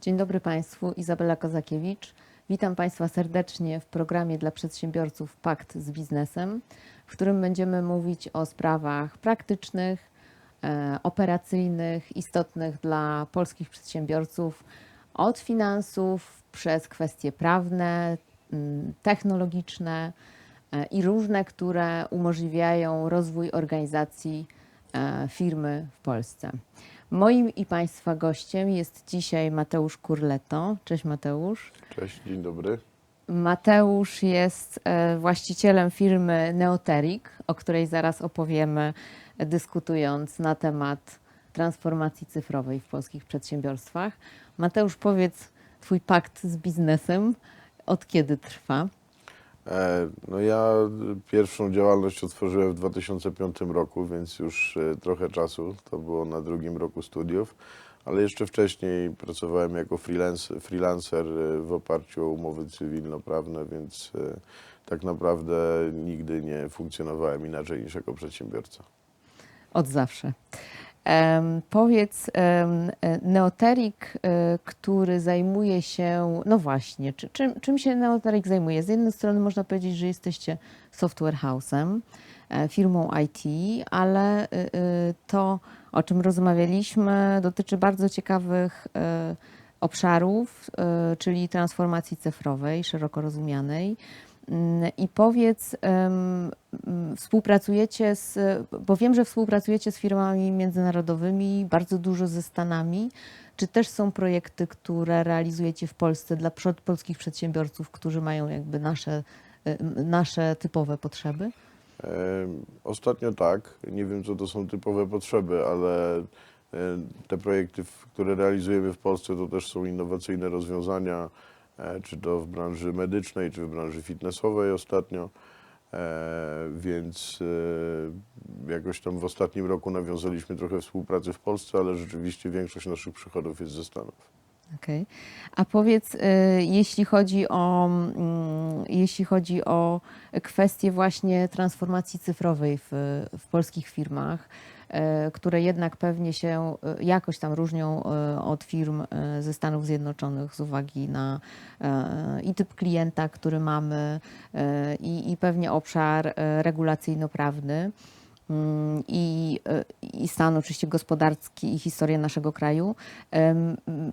Dzień dobry Państwu, Izabela Kozakiewicz. Witam Państwa serdecznie w programie dla przedsiębiorców Pakt z biznesem, w którym będziemy mówić o sprawach praktycznych, e, operacyjnych, istotnych dla polskich przedsiębiorców, od finansów przez kwestie prawne, technologiczne e, i różne, które umożliwiają rozwój organizacji e, firmy w Polsce. Moim i Państwa gościem jest dzisiaj Mateusz Kurleto. Cześć Mateusz. Cześć, dzień dobry. Mateusz jest e, właścicielem firmy Neoterik, o której zaraz opowiemy, dyskutując na temat transformacji cyfrowej w polskich przedsiębiorstwach. Mateusz, powiedz, Twój pakt z biznesem od kiedy trwa? E, No ja pierwszą działalność otworzyłem w 2005 roku, więc już e, trochę czasu. To było na drugim roku studiów, ale jeszcze wcześniej pracowałem jako freelance, freelancer e, w oparciu o umowy cywilnoprawne, więc tak naprawdę nigdy nie funkcjonowałem inaczej niż jako przedsiębiorca. Od zawsze. Powiedz, e, Neoterik, e, który zajmuje się, no właśnie, czy, czym, czym się Neoterik zajmuje? Z jednej strony można powiedzieć, że jesteście software house'em, e, firmą IT, ale y, to, o czym rozmawialiśmy, dotyczy bardzo ciekawych e, obszarów, e, czyli transformacji cyfrowej, szeroko rozumianej. Mm, I powiedz, mm, współpracujecie z, bo wiem, że współpracujecie z firmami międzynarodowymi, bardzo dużo ze Stanami. Czy też są projekty, które realizujecie w Polsce dla polskich przedsiębiorców, którzy mają jakby nasze, nasze typowe potrzeby? Ostatnio tak. Nie wiem, co to są typowe potrzeby, ale te projekty, które realizujemy w Polsce, to też są innowacyjne rozwiązania, czy to w branży medycznej, czy w branży fitnessowej ostatnio. E, Więc e, jakoś tam w ostatnim roku nawiązaliśmy trochę współpracy w Polsce, ale rzeczywiście większość naszych przychodów jest ze Stanów. Okej. A powiedz, jeśli chodzi o, mm, jeśli chodzi o kwestie właśnie transformacji cyfrowej w, w polskich firmach, które jednak pewnie się y, jakoś tam różnią y, od firm ze Stanów Zjednoczonych z uwagi na i typ klienta, który mamy, i, i pewnie obszar regulacyjno-prawny mm, i, i stan oczywiście gospodarski i historię naszego kraju.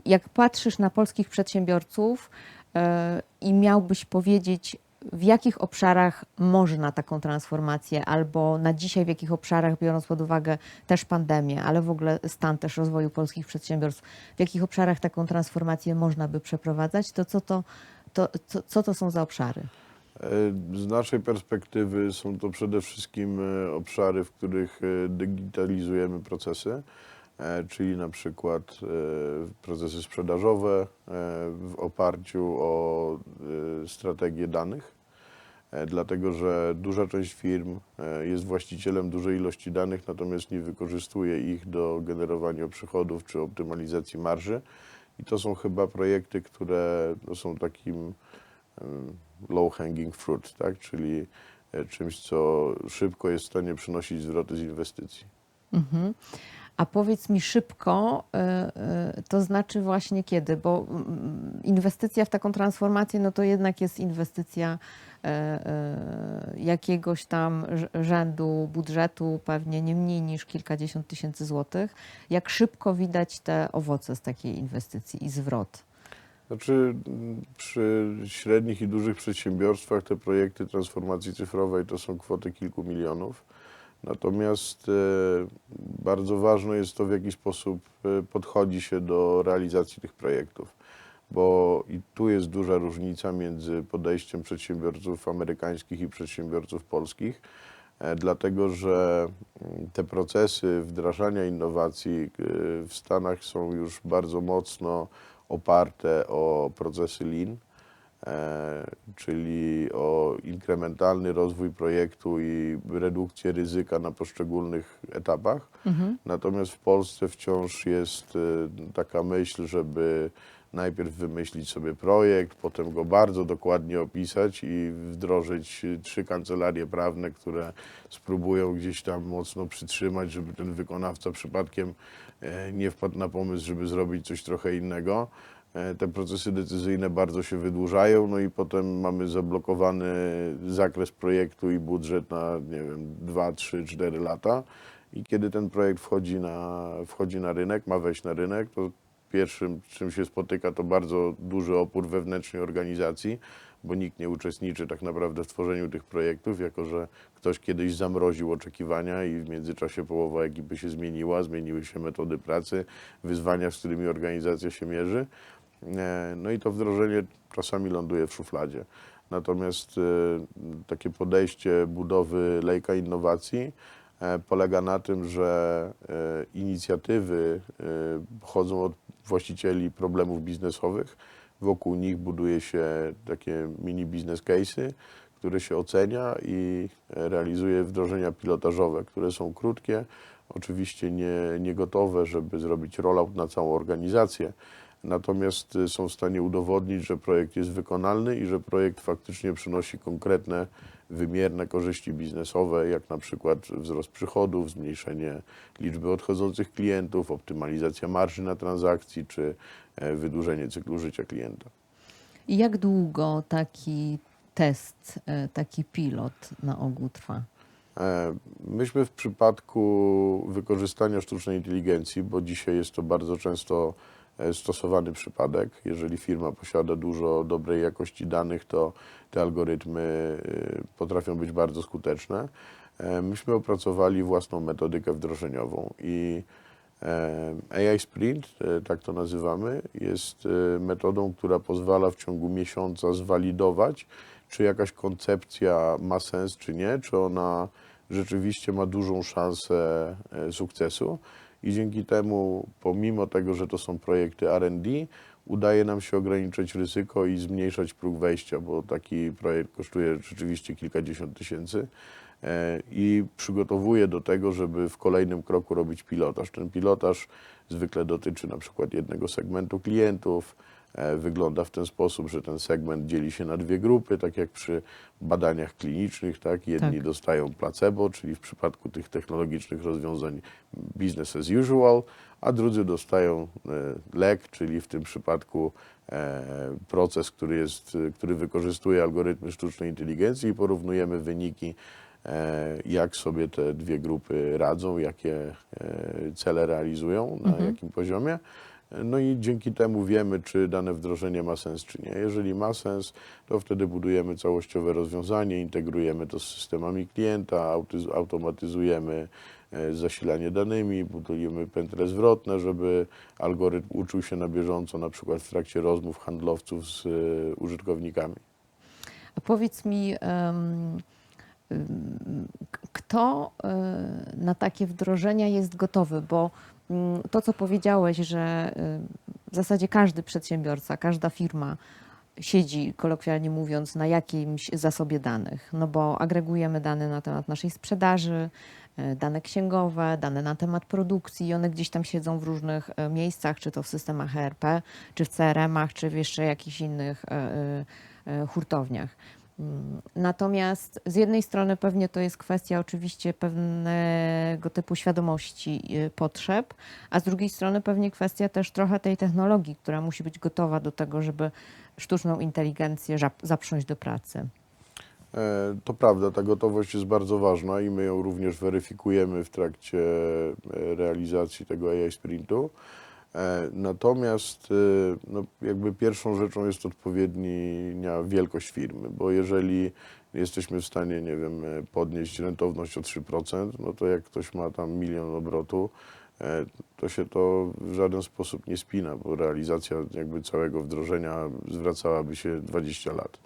Jak patrzysz na polskich przedsiębiorców e, i miałbyś powiedzieć, w jakich obszarach można taką transformację, albo na dzisiaj w jakich obszarach, biorąc pod uwagę też pandemię, ale w ogóle stan też rozwoju polskich przedsiębiorstw, w jakich obszarach taką transformację można by przeprowadzać, to co to, to, co, co to są za obszary? Z naszej perspektywy są to przede wszystkim e, obszary, w których e, digitalizujemy procesy, czyli na przykład e, procesy sprzedażowe e, w oparciu o e, strategię danych, e, dlatego że duża część firm e, jest właścicielem dużej ilości danych, natomiast nie wykorzystuje ich do generowania przychodów czy optymalizacji marży. I to są chyba projekty, które no, są takim low hanging fruit, tak? czyli e, czymś, co szybko jest w stanie przynosić zwroty z inwestycji. Mhm. A powiedz mi szybko, y, y, to znaczy właśnie kiedy, bo mm, inwestycja w taką transformację, no to jednak jest inwestycja y, jakiegoś tam rz- rzędu budżetu, pewnie nie mniej niż kilkadziesiąt tysięcy złotych. Jak szybko widać te owoce z takiej inwestycji i zwrot? Znaczy, m, przy średnich i dużych przedsiębiorstwach te projekty transformacji cyfrowej to są kwoty kilku milionów. Natomiast e, bardzo ważne jest to, w jaki sposób e, podchodzi się do realizacji tych projektów. Bo i tu jest duża różnica między podejściem przedsiębiorców amerykańskich i przedsiębiorców polskich, e, dlatego że mm, te procesy wdrażania innowacji w Stanach są już bardzo mocno oparte o procesy lean, czyli o inkrementalny rozwój projektu i redukcję ryzyka na poszczególnych etapach. Mhm. Natomiast w Polsce wciąż jest e, taka myśl, żeby najpierw wymyślić sobie projekt, potem go bardzo dokładnie opisać i wdrożyć trzy kancelarie prawne, które spróbują gdzieś tam mocno przytrzymać, żeby ten wykonawca przypadkiem e, nie wpadł na pomysł, żeby zrobić coś trochę innego. E, Te procesy decyzyjne bardzo się wydłużają, no i potem mamy zablokowany zakres projektu i budżet na, nie wiem, 2, 3, 4 lata. I kiedy ten projekt wchodzi na, wchodzi na rynek, ma wejść na rynek, to pierwszym, czym się spotyka, to bardzo duży opór wewnętrznej organizacji, bo nikt nie uczestniczy tak naprawdę w tworzeniu tych projektów, jako że ktoś kiedyś zamroził oczekiwania i w międzyczasie połowa ekipy się zmieniła, zmieniły się metody pracy, wyzwania, z którymi organizacja się mierzy. E, No i to wdrożenie czasami ląduje w szufladzie. Natomiast e, takie podejście budowy lejka innowacji e, polega na tym, że inicjatywy pochodzą od właścicieli problemów biznesowych. Wokół nich buduje się takie mini business case'y, które się ocenia i realizuje wdrożenia pilotażowe, które są krótkie, oczywiście nie, nie gotowe, żeby zrobić rollout na całą organizację, natomiast y, są w stanie udowodnić, że projekt jest wykonalny i że projekt faktycznie przynosi konkretne, wymierne korzyści biznesowe, jak na przykład wzrost przychodów, zmniejszenie liczby odchodzących klientów, optymalizacja marży na transakcji czy e, wydłużenie cyklu życia klienta. Jak długo taki test, e, taki pilot na ogół trwa? E, Myśmy w przypadku wykorzystania sztucznej inteligencji, bo dzisiaj jest to bardzo często stosowany przypadek, jeżeli firma posiada dużo dobrej jakości danych, to te algorytmy e, potrafią być bardzo skuteczne. E, Myśmy opracowali własną metodykę wdrożeniową i e, AI Sprint, e, tak to nazywamy, jest e, metodą, która pozwala w ciągu miesiąca zwalidować, czy jakaś koncepcja ma sens, czy nie, czy ona rzeczywiście ma dużą szansę e, sukcesu. I dzięki temu, pomimo tego, że to są projekty RD, udaje nam się ograniczać ryzyko i zmniejszać próg wejścia, bo taki projekt kosztuje rzeczywiście kilkadziesiąt tysięcy i przygotowuje do tego, żeby w kolejnym kroku robić pilotaż. Ten pilotaż zwykle dotyczy na przykład jednego segmentu klientów. E, Wygląda w ten sposób, że ten segment dzieli się na dwie grupy, tak jak przy badaniach klinicznych, tak? Jedni Tak. dostają placebo, czyli w przypadku tych technologicznych rozwiązań business as usual, a drudzy dostają e, lek, czyli w tym przypadku e, proces, który, jest, e, który wykorzystuje algorytmy sztucznej inteligencji i porównujemy wyniki, e, jak sobie te dwie grupy radzą, jakie e, cele realizują, na jakim poziomie. No i dzięki temu wiemy, czy dane wdrożenie ma sens, czy nie. Jeżeli ma sens, to wtedy budujemy całościowe rozwiązanie, integrujemy to z systemami klienta, automatyzujemy e, zasilanie danymi, budujemy pętle zwrotne, żeby algorytm uczył się na bieżąco, na przykład w trakcie rozmów handlowców z e, użytkownikami. A powiedz mi, k- kto e, na takie wdrożenia jest gotowy? Bo mm, to, co powiedziałeś, że y, w zasadzie każdy przedsiębiorca, każda firma siedzi, kolokwialnie mówiąc, na jakimś zasobie danych, no bo agregujemy dane na temat naszej sprzedaży, e, dane księgowe, dane na temat produkcji i one gdzieś tam siedzą w różnych miejscach, czy to w systemach ERP, czy w CRM-ach, czy w jeszcze jakichś innych hurtowniach. Natomiast z jednej strony pewnie to jest kwestia oczywiście pewnego typu świadomości y, potrzeb, a z drugiej strony pewnie kwestia też trochę tej technologii, która musi być gotowa do tego, żeby sztuczną inteligencję zaprząść do pracy. E, To prawda, ta gotowość jest bardzo ważna i my ją również weryfikujemy w trakcie e, realizacji tego AI Sprintu. E, Natomiast e, no, jakby pierwszą rzeczą jest odpowiednia wielkość firmy, bo jeżeli jesteśmy w stanie, nie wiem, e, podnieść rentowność o 3%, no to jak ktoś ma tam milion obrotu, to się to w żaden sposób nie spina, bo realizacja jakby całego wdrożenia zwracałaby się 20 lat.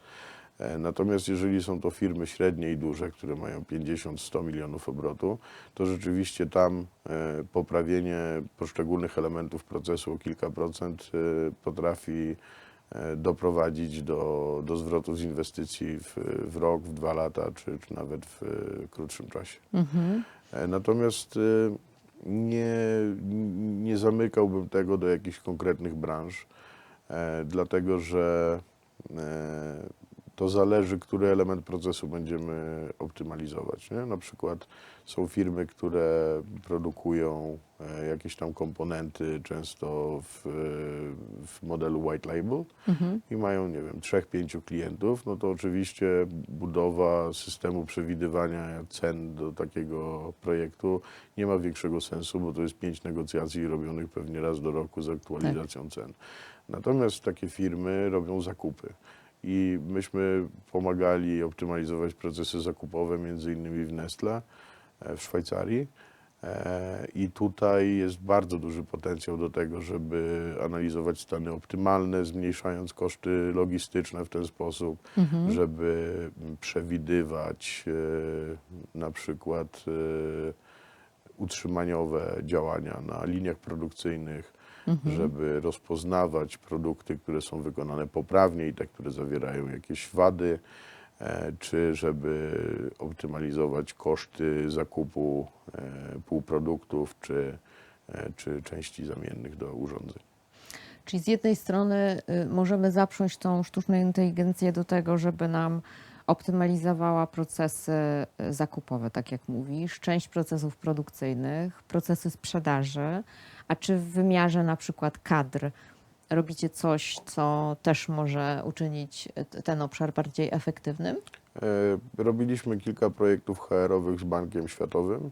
E, Natomiast jeżeli są to firmy średnie i duże, które mają 50-100 milionów obrotu, to rzeczywiście tam e, poprawienie poszczególnych elementów procesu o kilka procent e, potrafi doprowadzić do, do zwrotów z inwestycji w, w rok, w dwa lata, czy, czy nawet w krótszym czasie. Mhm. Natomiast nie, nie zamykałbym tego do jakichś konkretnych branż. dlatego że to zależy, który element procesu będziemy optymalizować. Nie? Na przykład są firmy, które produkują e, jakieś tam komponenty, często w, w modelu white label i mają, nie wiem, trzech, pięciu klientów, no to oczywiście budowa systemu przewidywania cen do takiego projektu nie ma większego sensu, bo to jest pięć negocjacji robionych pewnie raz do roku z aktualizacją cen. Natomiast takie firmy robią zakupy. I myśmy pomagali optymalizować procesy zakupowe, między innymi w Nestle e, w Szwajcarii. E, I tutaj jest bardzo duży potencjał do tego, żeby analizować stany optymalne, zmniejszając koszty logistyczne w ten sposób, żeby mm, przewidywać e, na przykład utrzymaniowe działania na liniach produkcyjnych, żeby rozpoznawać produkty, które są wykonane poprawnie i te, które zawierają jakieś wady, e, czy żeby optymalizować koszty zakupu e, półproduktów czy, e, czy części zamiennych do urządzeń. Czyli z jednej strony y, możemy zaprząść tą sztuczną inteligencję do tego, żeby nam optymalizowała procesy y, zakupowe, tak jak mówisz, część procesów produkcyjnych, procesy sprzedaży, a czy w wymiarze na przykład kadr robicie coś, co też może uczynić ten obszar bardziej efektywnym? E, Robiliśmy kilka projektów HR-owych z Bankiem Światowym.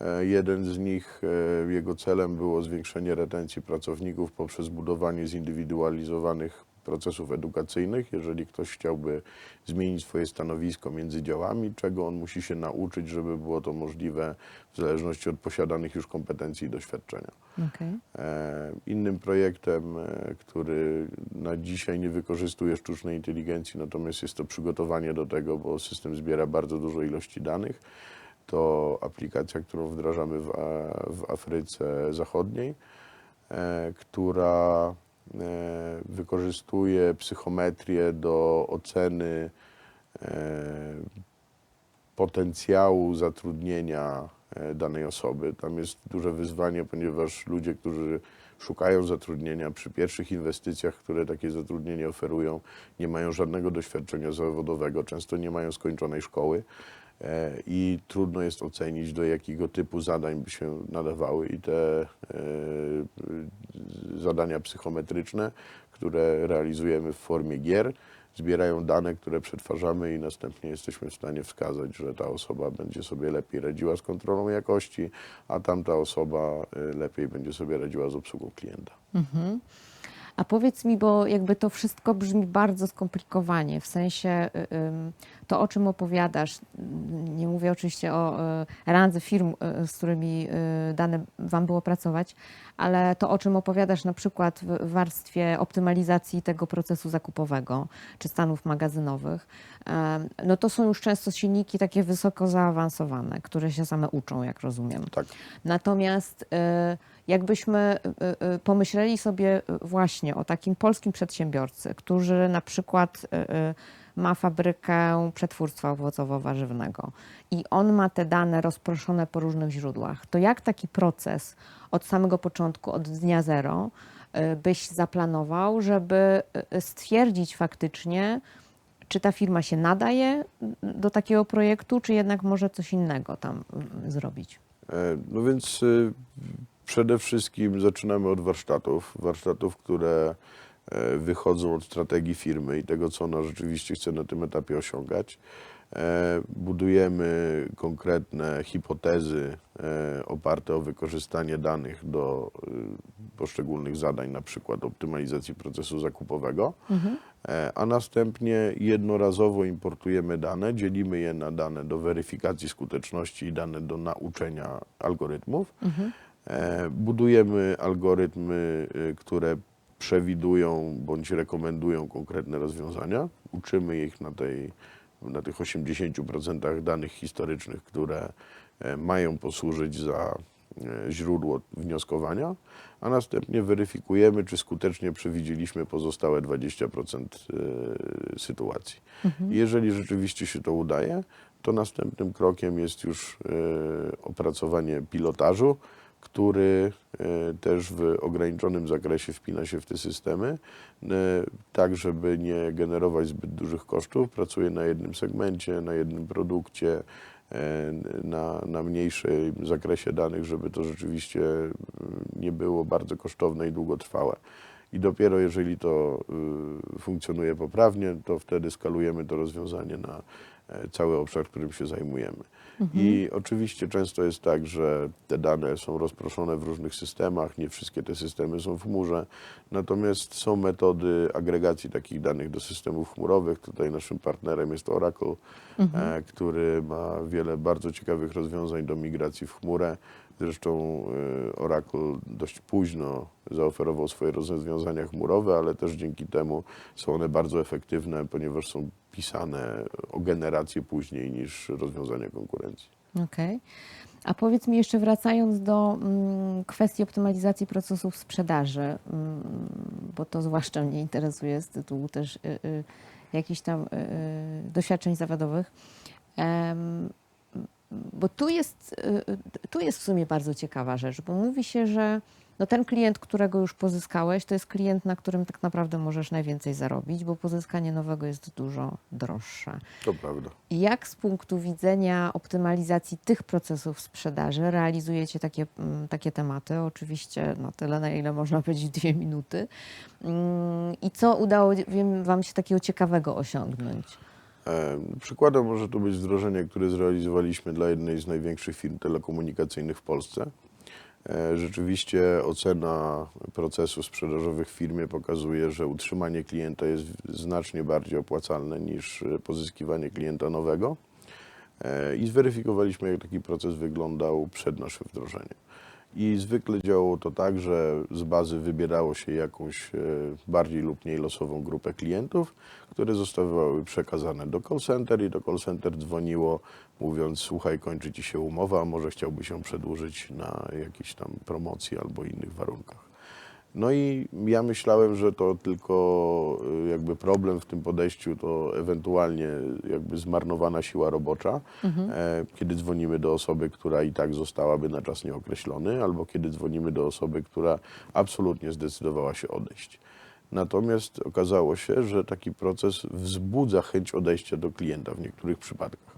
E, Jeden z nich, e, jego celem było zwiększenie retencji pracowników poprzez budowanie zindywidualizowanych procesów edukacyjnych. Jeżeli ktoś chciałby zmienić swoje stanowisko między działami, czego on musi się nauczyć, żeby było to możliwe w zależności od posiadanych już kompetencji i doświadczenia. Okay. E, Innym projektem, e, który na dzisiaj nie wykorzystuje sztucznej inteligencji, natomiast jest to przygotowanie do tego, bo system zbiera bardzo dużo ilości danych, to aplikacja, którą wdrażamy w, w Afryce Zachodniej, e, która wykorzystuje psychometrię do oceny e, potencjału zatrudnienia e, danej osoby. Tam jest duże wyzwanie, ponieważ ludzie, którzy szukają zatrudnienia przy pierwszych inwestycjach, które takie zatrudnienie oferują, nie mają żadnego doświadczenia zawodowego, często nie mają skończonej szkoły e, i trudno jest ocenić, do jakiego typu zadań by się nadawały i te e, zadania psychometryczne, które realizujemy w formie gier, zbierają dane, które przetwarzamy i następnie jesteśmy w stanie wskazać, że ta osoba będzie sobie lepiej radziła z kontrolą jakości, a tamta osoba y, lepiej będzie sobie radziła z obsługą klienta. A powiedz mi, bo jakby to wszystko brzmi bardzo skomplikowanie, w sensie y, to, o czym opowiadasz, nie mówię oczywiście o y, randze firm, y, z którymi dane Wam było pracować, ale to, o czym opowiadasz na przykład w warstwie optymalizacji tego procesu zakupowego czy stanów magazynowych, no to są już często silniki takie wysoko zaawansowane, które się same uczą, jak rozumiem. Tak. Natomiast y, jakbyśmy y, y, pomyśleli sobie y, właśnie o takim polskim przedsiębiorcy, który na przykład y, y, ma fabrykę przetwórstwa owocowo-warzywnego i on ma te dane rozproszone po różnych źródłach, to jak taki proces od samego początku, od dnia zero, y, byś zaplanował, żeby y, stwierdzić faktycznie, czy ta firma się nadaje do takiego projektu, czy jednak może coś innego tam y, zrobić? E, No więc y, przede wszystkim zaczynamy od warsztatów. Warsztatów, które e, wychodzą od strategii firmy i tego, co ona rzeczywiście chce na tym etapie osiągać. E, Budujemy konkretne hipotezy e, oparte o wykorzystanie danych do poszczególnych zadań, na przykład optymalizacji procesu zakupowego, E, a następnie jednorazowo importujemy dane, dzielimy je na dane do weryfikacji skuteczności i dane do nauczenia algorytmów. E, Budujemy algorytmy, y, które przewidują bądź rekomendują konkretne rozwiązania. Uczymy ich na, tej, na tych 80% danych historycznych, które e, mają posłużyć za e, źródło wnioskowania, a następnie weryfikujemy, czy skutecznie przewidzieliśmy pozostałe 20% e, sytuacji. Jeżeli rzeczywiście się to udaje, to następnym krokiem jest już e, opracowanie pilotażu, który e, też w ograniczonym zakresie wpina się w te systemy, e, tak żeby nie generować zbyt dużych kosztów. Pracuje na jednym segmencie, na jednym produkcie, e, na, na mniejszym zakresie danych, żeby to rzeczywiście nie było bardzo kosztowne i długotrwałe. I dopiero jeżeli to funkcjonuje poprawnie, to wtedy skalujemy to rozwiązanie na cały obszar, którym się zajmujemy. I oczywiście często jest tak, że te dane są rozproszone w różnych systemach, nie wszystkie te systemy są w chmurze, natomiast są metody agregacji takich danych do systemów chmurowych. Tutaj naszym partnerem jest Oracle, e, który ma wiele bardzo ciekawych rozwiązań do migracji w chmurę. Zresztą e, Oracle dość późno zaoferował swoje rozwiązania chmurowe, ale też dzięki temu są one bardzo efektywne, ponieważ są pisane o generację później niż rozwiązania konkurencji. Okej. A powiedz mi jeszcze wracając do mm, kwestii optymalizacji procesów sprzedaży, mm, bo to zwłaszcza mnie interesuje z tytułu też y, y, jakichś tam y, doświadczeń zawodowych. Bo tu jest, tu jest w sumie bardzo ciekawa rzecz, bo mówi się, że no ten klient, którego już pozyskałeś, to jest klient, na którym tak naprawdę możesz najwięcej zarobić, bo pozyskanie nowego jest dużo droższe. To prawda. Jak z punktu widzenia optymalizacji tych procesów sprzedaży realizujecie takie, mm, takie tematy? Oczywiście na tyle, na ile można powiedzieć dwie minuty. Mm, I co udało Wam się takiego ciekawego osiągnąć? Przykładem może tu być wdrożenie, które zrealizowaliśmy dla jednej z największych firm telekomunikacyjnych w Polsce. E, Rzeczywiście ocena procesów sprzedażowych w firmie pokazuje, że utrzymanie klienta jest znacznie bardziej opłacalne niż pozyskiwanie klienta nowego. E, I zweryfikowaliśmy, jak taki proces wyglądał przed naszym wdrożeniem. I zwykle działało to tak, że z bazy wybierało się jakąś e, bardziej lub mniej losową grupę klientów, które zostawały przekazane do call center i do call center dzwoniło mówiąc, słuchaj, kończy ci się umowa, może chciałby się przedłużyć na jakiejś tam promocji albo innych warunkach. No i ja myślałem, że to tylko y, jakby problem w tym podejściu to ewentualnie jakby zmarnowana siła robocza, e, kiedy dzwonimy do osoby, która i tak zostałaby na czas nieokreślony, albo kiedy dzwonimy do osoby, która absolutnie zdecydowała się odejść. Natomiast okazało się, że taki proces wzbudza chęć odejścia do klienta w niektórych przypadkach.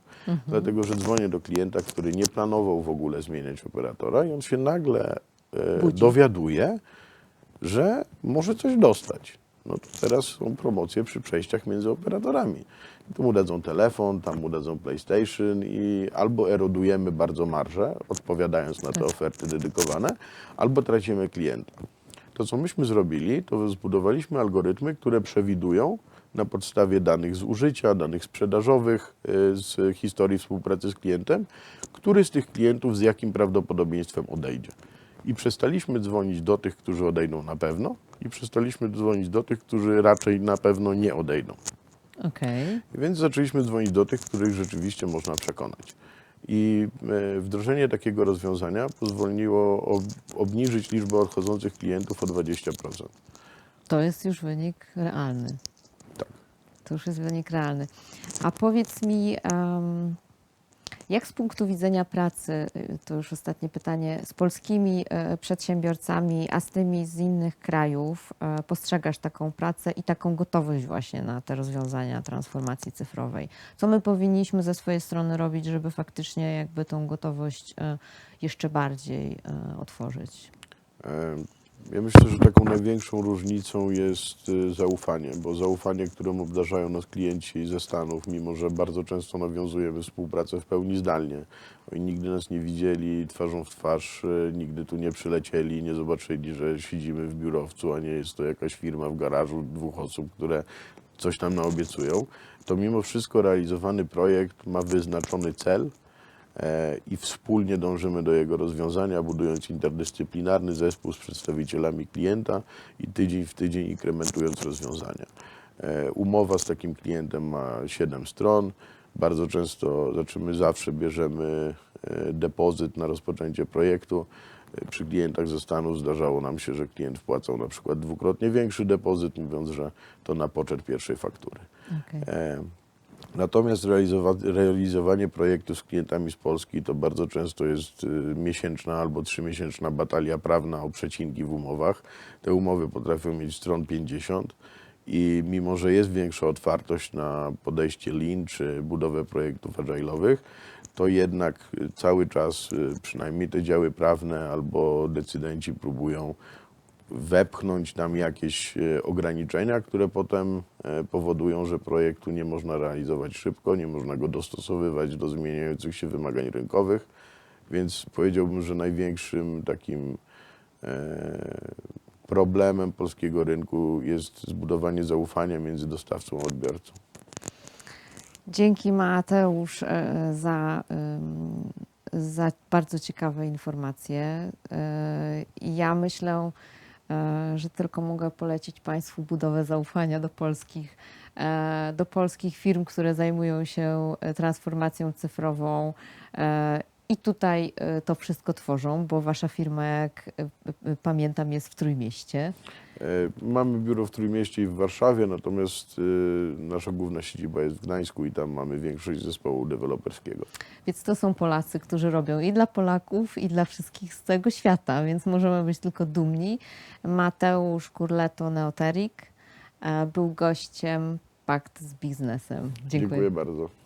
Dlatego, że dzwonię do klienta, który nie planował w ogóle zmieniać operatora i on się nagle e, dowiaduje, że może coś dostać. No to teraz są promocje przy przejściach między operatorami. Tu mu dadzą telefon, tam mu dadzą PlayStation i albo erodujemy bardzo marżę, odpowiadając na te oferty dedykowane, albo tracimy klienta. To, co myśmy zrobili, to zbudowaliśmy algorytmy, które przewidują na podstawie danych z użycia, danych sprzedażowych, y, z historii współpracy z klientem, który z tych klientów z jakim prawdopodobieństwem odejdzie. I przestaliśmy dzwonić do tych, którzy odejdą na pewno, i przestaliśmy dzwonić do tych, którzy raczej na pewno nie odejdą. Okej. Więc zaczęliśmy dzwonić do tych, których rzeczywiście można przekonać. I e, wdrożenie takiego rozwiązania pozwoliło ob- obniżyć liczbę odchodzących klientów o 20%. To jest już wynik realny. Tak. To już jest wynik realny. A powiedz mi, em, jak z punktu widzenia pracy, y, to już ostatnie pytanie, z polskimi e, przedsiębiorcami, a z tymi z innych krajów e, postrzegasz taką pracę i taką gotowość właśnie na te rozwiązania transformacji cyfrowej? Co my powinniśmy ze swojej strony robić, żeby faktycznie jakby tą gotowość jeszcze bardziej otworzyć? Ja myślę, że taką największą różnicą jest y, zaufanie, bo zaufanie, którym obdarzają nas klienci ze Stanów, mimo że bardzo często nawiązujemy współpracę w pełni zdalnie. Oni nigdy nas nie widzieli twarzą w twarz, y, nigdy tu nie przylecieli, nie zobaczyli, że siedzimy w biurowcu, a nie jest to jakaś firma w garażu dwóch osób, które coś nam naobiecują. To mimo wszystko realizowany projekt ma wyznaczony cel, i wspólnie dążymy do jego rozwiązania, budując interdyscyplinarny zespół z przedstawicielami klienta i tydzień w tydzień inkrementując rozwiązania. E, Umowa z takim klientem ma 7 stron. Bardzo często, znaczy my zawsze bierzemy e, depozyt na rozpoczęcie projektu. E, Przy klientach ze Stanów zdarzało nam się, że klient wpłacał na przykład dwukrotnie większy depozyt, mówiąc, że to na poczet pierwszej faktury. Okej. Natomiast realizowa- realizowanie projektu z klientami z Polski to bardzo często jest y, miesięczna albo trzymiesięczna batalia prawna o przecinki w umowach. Te umowy potrafią mieć stron 50 i mimo, że jest większa otwartość na podejście lean czy budowę projektów agile'owych, to jednak y, cały czas y, przynajmniej te działy prawne albo decydenci próbują wepchnąć tam jakieś e, ograniczenia, które potem e, powodują, że projektu nie można realizować szybko, nie można go dostosowywać do zmieniających się wymagań rynkowych. Więc powiedziałbym, że największym takim e, problemem polskiego rynku jest zbudowanie zaufania między dostawcą a odbiorcą. Dzięki Mateusz za, za bardzo ciekawe informacje. Ja myślę, że tylko mogę polecić Państwu budowę zaufania do polskich, e, do polskich firm, które zajmują się e, transformacją cyfrową. e, I tutaj e, to wszystko tworzą, bo Wasza firma, jak e, e, pamiętam, jest w Trójmieście. E, Mamy biuro w Trójmieście i w Warszawie, natomiast e, nasza główna siedziba jest w Gdańsku i tam mamy większość zespołu deweloperskiego. Więc to są Polacy, którzy robią i dla Polaków, i dla wszystkich z całego świata, więc możemy być tylko dumni. Mateusz Kurleto Neoterik e, był gościem Pakt z Biznesem. Dziękuję. Dziękuję bardzo.